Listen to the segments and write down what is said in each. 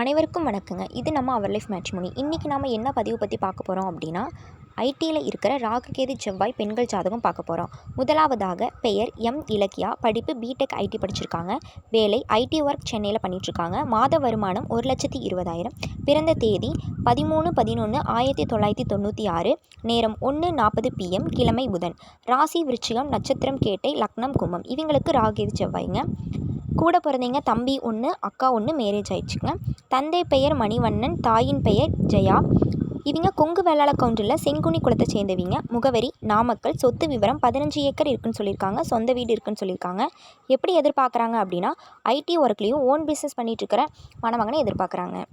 அனைவருக்கும் வணக்கங்க. இது நம்ம அவர் லைஃப் மேட்ச்மோனி இன்றைக்கி நாம் என்ன பதிவு பற்றி பார்க்க போகிறோம் அப்படின்னா ஐடியில் இருக்கிற ராகுகேது செவ்வாய் பெண்கள் ஜாதகம் பார்க்க போகிறோம் முதலாவதாக பெயர் எம் இலக்கியா. படிப்பு பிடெக் ஐடி படிச்சிருக்காங்க. வேலை ஐடி ஒர்க் சென்னையில் பண்ணிகிட்ருக்காங்க மாத வருமானம் ஒரு லட்சத்தி இருபதாயிரம். பிறந்த தேதி பதிமூணு பதினொன்று ஆயிரத்தி தொள்ளாயிரத்தி தொண்ணூற்றி ஆறு. நேரம் ஒன்று நாற்பது பிஎம் கிழமை புதன். ராசி விருச்சிகம் நட்சத்திரம் கேட்டை லக்னம் கும்பம். இவங்களுக்கு ராகுகேது செவ்வாய்ங்க. கூட பிறந்தீங்க தம்பி ஒன்று அக்கா ஒன்று மேரேஜ் ஆயிடுச்சுங்க. தந்தை பெயர் மணிவண்ணன் தாயின் பெயர் ஜெயா. இவங்க கொங்கு வேளாள கவுண்டரில் செங்குனி குளத்தை சேர்ந்தவங்க. முகவரி நாமக்கல். சொத்து விவரம் பதினஞ்சு ஏக்கர் இருக்குன்னு சொல்லியிருக்காங்க. சொந்த வீடு இருக்குன்னு சொல்லியிருக்காங்க. எப்படி எதிர்பார்க்குறாங்க அப்படின்னா ஐடி ஒர்க்லேயும் ஓன் பிஸ்னஸ் பண்ணிகிட்டு இருக்கிற மணமகனை எதிர்பார்க்குறாங்க.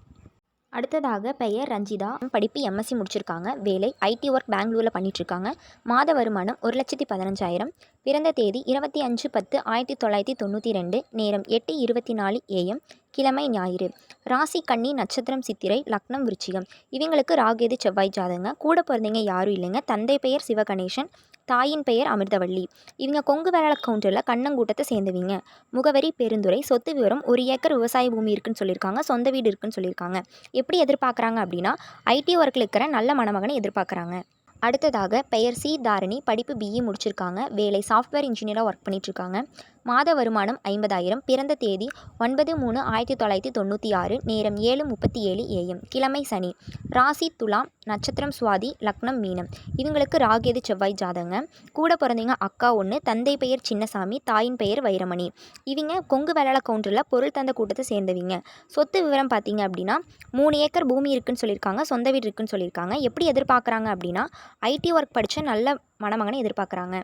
அடுத்ததாக பெயர் ரஞ்சிதா. படிப்பு எம்எஸ்சி முடிச்சிருக்காங்க. வேலை ஐடி ஒர்க் பெங்களூரில் பண்ணிகிட்ருக்காங்க மாத வருமானம் ஒரு லட்சத்தி பதினஞ்சாயிரம். பிறந்த தேதி இருபத்தி அஞ்சு பத்து ஆயிரத்தி தொள்ளாயிரத்தி தொண்ணூற்றி ரெண்டு. நேரம் எட்டு இருபத்தி நாலு ஏஎம் கிழமை ஞாயிறு. ராசி கண்ணி நட்சத்திரம் சித்திரை லக்னம் விருச்சிகம். இவங்களுக்கு ராகேது செவ்வாய் ஜாதகங்க. கூட பிறந்தீங்க யாரும் இல்லைங்க. தந்தை பெயர் சிவகணேசன் தாயின் பெயர் அமிர்தவள்ளி. இவங்க கொங்கு வேளாள கவுண்டரில் கண்ணங்கூட்டத்தை சேர்ந்தவங்க. முகவரி பெருந்துறை சொத்து விவரம் ஒரு ஏக்கர் விவசாய பூமி இருக்குன்னு சொல்லியிருக்காங்க. சொந்த வீடு இருக்குன்னு சொல்லியிருக்காங்க. எப்படி எதிர்பார்க்குறாங்க அப்படின்னா ஐடி ஒர்க்கில் இருக்கிற நல்ல மணமகனை எதிர்பார்க்குறாங்க. அடுத்ததாக பெயர் சி தாரணி படிப்பு பிஇ முடிச்சிருக்காங்க. வேலை சாஃப்ட்வேர் இன்ஜினியராக ஒர்க் பண்ணிகிட்ருக்காங்க மாத வருமானம் ஐம்பதாயிரம். பிறந்த தேதி ஒன்பது மூணு ஆயிரத்தி தொள்ளாயிரத்தி தொண்ணூற்றி ஆறு. நேரம் ஏழு முப்பத்தி ஏழு ஏஎம் கிழமை சனி. ராசி துலாம் நட்சத்திரம் சுவாதி லக்னம் மீனம். இவங்களுக்கு ராகேது செவ்வாய் ஜாதங்க கூட பிறந்தீங்க அக்கா ஒன்று தந்தை பெயர் சின்னசாமி தாயின் பெயர் வைரமணி. இவங்க கொங்கு வேளாள கவுண்டரில் பொருள் தந்த கூட்டத்தை சேர்ந்தவங்க. சொத்து விவரம் பார்த்தீங்க அப்படின்னா மூணு ஏக்கர் பூமி இருக்குன்னு சொல்லியிருக்காங்க சொந்த வீடு இருக்குன்னு சொல்லியிருக்காங்க. எப்படி எதிர்பார்க்குறாங்க அப்படின்னா ஐடி ஒர்க் படித்த நல்ல மணமகனை எதிர்பார்க்குறாங்க.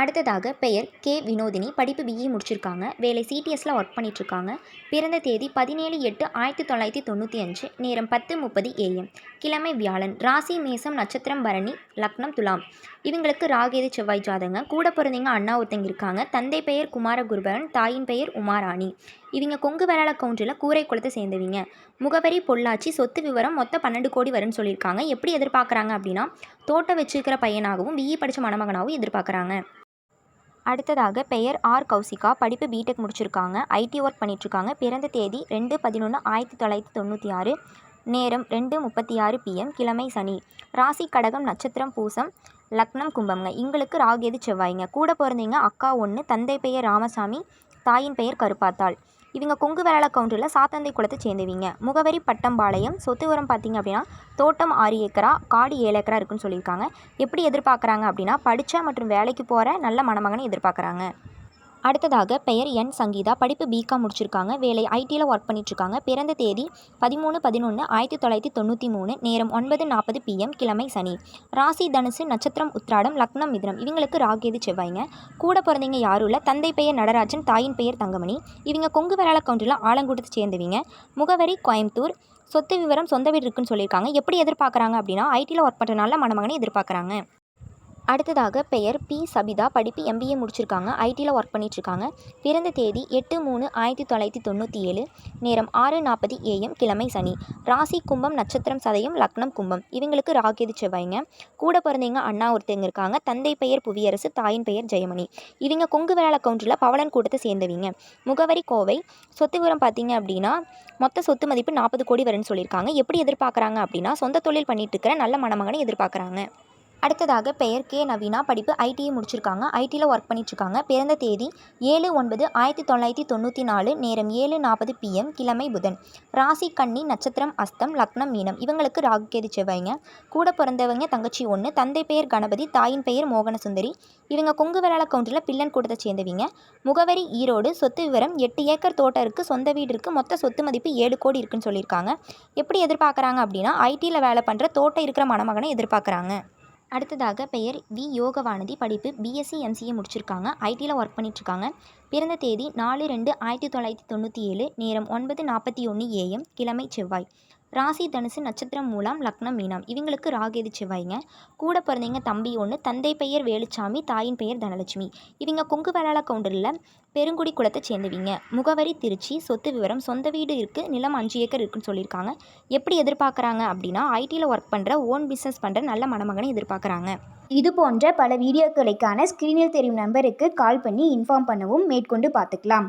அடுத்ததாக பெயர் கே. வினோதினி. படிப்பு பிஇ முடிச்சிருக்காங்க. வேலை சிடிஎஸில் ஒர்க் பண்ணிகிட்ருக்காங்க பிறந்த தேதி பதினேழு எட்டு ஆயிரத்தி தொள்ளாயிரத்தி தொண்ணூற்றி அஞ்சு. நேரம் பத்து முப்பது ஏஎம் கிழமை வியாழன். ராசி மேசம் நட்சத்திரம் பரணி லக்னம் துலாம். இவங்களுக்கு ராகேது செவ்வாய் ஜாதங்க கூட பிறந்தவங்க அண்ணா ஒருத்தங்க இருக்காங்க. தந்தை பெயர் குமாரகுருபரன். தாயின் பெயர் உமாராணி. இவங்க கொங்கு வேளாள கவுண்டரில் கூரை குளத்தை சேர்ந்தவங்க. முகவரி பொள்ளாச்சி. சொத்து விவரம் மொத்தம் பன்னெண்டு கோடி வரும்னு சொல்லியிருக்காங்க. எப்படி எதிர்பார்க்குறாங்க அப்படின்னா தோட்டம் வச்சுருக்கிற பையனாகவும் பிஇ படித்த மணமகனாகவும் எதிர்பார்க்குறாங்க. அடுத்ததாக பெயர் ஆர். கௌசிகா. படிப்பு பிடெக் முடிச்சிருக்காங்க. ஐடி ஒர்க் பண்ணிகிட்ருக்காங்க பிறந்த தேதி ரெண்டு பதினொன்று ஆயிரத்தி தொள்ளாயிரத்தி தொண்ணூற்றி ஆறு. நேரம் ரெண்டு முப்பத்தி ஆறு பிஎம் கிழமை சனி. ராசி கடகம் நட்சத்திரம் பூசம் லக்னம் கும்பம்ங்க. எங்களுக்கு ராகேது செவ்வாய்ங்க. கூட பிறந்தீங்க அக்கா ஒன்று தந்தை பெயர் ராமசாமி. தாயின் பெயர் கருப்பாத்தாள். இவங்க கொங்கு வேளாள கவுண்டரில் சாத்தந்தை குளத்தை சேர்ந்தவங்க. முகவரி பட்டம்பாளையம் சொத்து உரம் பார்த்திங்க அப்படின்னா தோட்டம் ஆறு ஏக்கரா காடு ஏழு ஏக்கரா இருக்குன்னு சொல்லியிருக்காங்க. எப்படி எதிர்பார்க்குறாங்க அப்படின்னா படித்த மற்றும் வேலைக்கு போகிற நல்ல மணமகனை எதிர்பார்க்குறாங்க. அடுத்ததாக பெயர் என் சங்கீதா. படிப்பு பிகாம் முடிச்சிருக்காங்க. வேலை ஐடியில் ஒர்க் பண்ணிட்டுருக்காங்க. பிறந்த தேதி பதிமூணு பதினொன்று ஆயிரத்தி தொள்ளாயிரத்தி தொண்ணூற்றி மூணு. நேரம் ஒன்பது நாற்பது பிஎம் கிழமை சனி. ராசி தனுசு நட்சத்திரம் உத்ராடம் லக்னம் மிதிரம் இவங்களுக்கு ராகேது செவ்வாய்ங்க. கூட பிறந்தவங்க யாரும் இல்லை தந்தை பெயர் நடராஜன் தாயின் பெயர் தங்கமணி. இவங்க கொங்கு வேளாள கவுண்டரில் ஆலங்கூட்டத்தை சேர்ந்தவங்க. முகவரி கோயம்புத்தூர். சொத்து விவரம் சொந்த வீடு இருக்குன்னு சொல்லியிருக்காங்க. எப்படி எதிர்பார்க்குறாங்க அப்படின்னா ஐடியில் ஒர்க் பண்ணுறனால மணமகனை எதிர்பார்க்குறாங்க. அடுத்ததாக பெயர் பி. சபிதா. படிப்பு எம்பிஏ முடிச்சிருக்காங்க. ஐடியில் ஒர்க் பண்ணிகிட்ருக்காங்க பிறந்த தேதி எட்டு மூணு ஆயிரத்தி தொள்ளாயிரத்தி தொண்ணூற்றி ஏழு நேரம் ஆறு நாற்பது ஏஎம் கிழமை சனி. ராசி கும்பம் நட்சத்திரம் சதயம் லக்னம் கும்பம். இவங்களுக்கு ராகேது செவ்வாய்ங்க. கூட பிறந்தவங்க அண்ணா ஒருத்தவங்க இருக்காங்க. தந்தை பெயர் புவியரசு தாயின் பெயர் ஜெயமணி. இவங்க கொங்கு வேளாள கவுண்டரில் பவளன் கூட்டத்தை சேர்ந்தவங்க. முகவரி கோவை. சொத்து விவரம் பார்த்தீங்க அப்படின்னா மொத்த சொத்து மதிப்பு நாற்பது கோடி வரும்னு சொல்லியிருக்காங்க. எப்படி எதிர்பார்க்குறாங்க அப்படின்னா சொந்த தொழில் பண்ணிட்டு இருக்கிற நல்ல மணமகனை எதிர்பார்க்குறாங்க. அடுத்ததாக பெயர் கே நவீனா. படிப்பு ஐடியை முடிச்சிருக்காங்க. ஐடியில் ஒர்க் பண்ணிட்டுருக்காங்க. பிறந்த தேதி ஏழு ஒன்பது ஆயிரத்தி தொள்ளாயிரத்தி தொண்ணூற்றி நாலு நேரம் ஏழு நாற்பது பிஎம் கிழமை புதன். ராசி கன்னி நட்சத்திரம் அஸ்தம் லக்னம் மீனம். இவங்களுக்கு ராகு கேது செவ்வாய்ங்க. கூட பிறந்தவங்க தங்கச்சி ஒன்று தந்தை பெயர் கணபதி தாயின் பெயர் மோகனசுந்தரி. இவங்க கொங்கு வேளாள கவுண்டரில் பில்லன் கூட்டத்தை சேர்ந்தவங்க. முகவரி ஈரோடு சொத்து விவரம் எட்டு ஏக்கர் தோட்டம் இருக்குது சொந்த வீடு இருக்குது மொத்த சொத்து மதிப்பு ஏழு கோடி இருக்குன்னு சொல்லியிருக்காங்க. எப்படி எதிர்பார்க்குறாங்க அப்படின்னா ஐடியில் வேலை பண்ணுற தோட்டம் இருக்கிற மணமகனை எதிர்பார்க்குறாங்க. அடுத்ததாக பெயர் வி. யோகவானதி. படிப்பு பிஎஸ்சி எம்சிஏ முடிச்சிருக்காங்க. ஐடியில் ஒர்க் பண்ணிட்டுருக்காங்க. பிறந்த தேதி நாலு ரெண்டு ஆயிரத்தி தொள்ளாயிரத்தி தொண்ணூற்றி ஏழு நேரம் ஒன்பது நாற்பத்தி ஒன்று ஏஎம் கிழமை செவ்வாய். ராசி தனுசு நட்சத்திரம் மூலம் லக்னம் மீனம். இவங்களுக்கு ராகேது செவ்வாய்ங்க? கூட பிறந்தவங்க தம்பி ஒன்று தந்தை பெயர் வேலுச்சாமி தாயின் பெயர் தனலட்சுமி. இவங்க கொங்கு வேளாள கவுண்டரில் பெருங்குடி குளத்தை சேர்ந்தவங்க. முகவரி திருச்சி சொத்து விவரம் சொந்த வீடு இருக்குது நிலம் அஞ்சு ஏக்கர் இருக்குன்னு சொல்லியிருக்காங்க. எப்படி எதிர்பார்க்குறாங்க அப்படின்னா ஐடியில் ஒர்க் பண்ணுற ஓன் பிஸ்னஸ் பண்ணுற நல்ல மணமகனை எதிர்பார்க்குறாங்க. இது போன்ற பல வீடியோக்களுக்கான ஸ்க்ரீனில் தெரியும் நம்பருக்கு கால் பண்ணி இன்ஃபார்ம் பண்ணவும் மேற்கொண்டு பார்த்துக்கலாம்.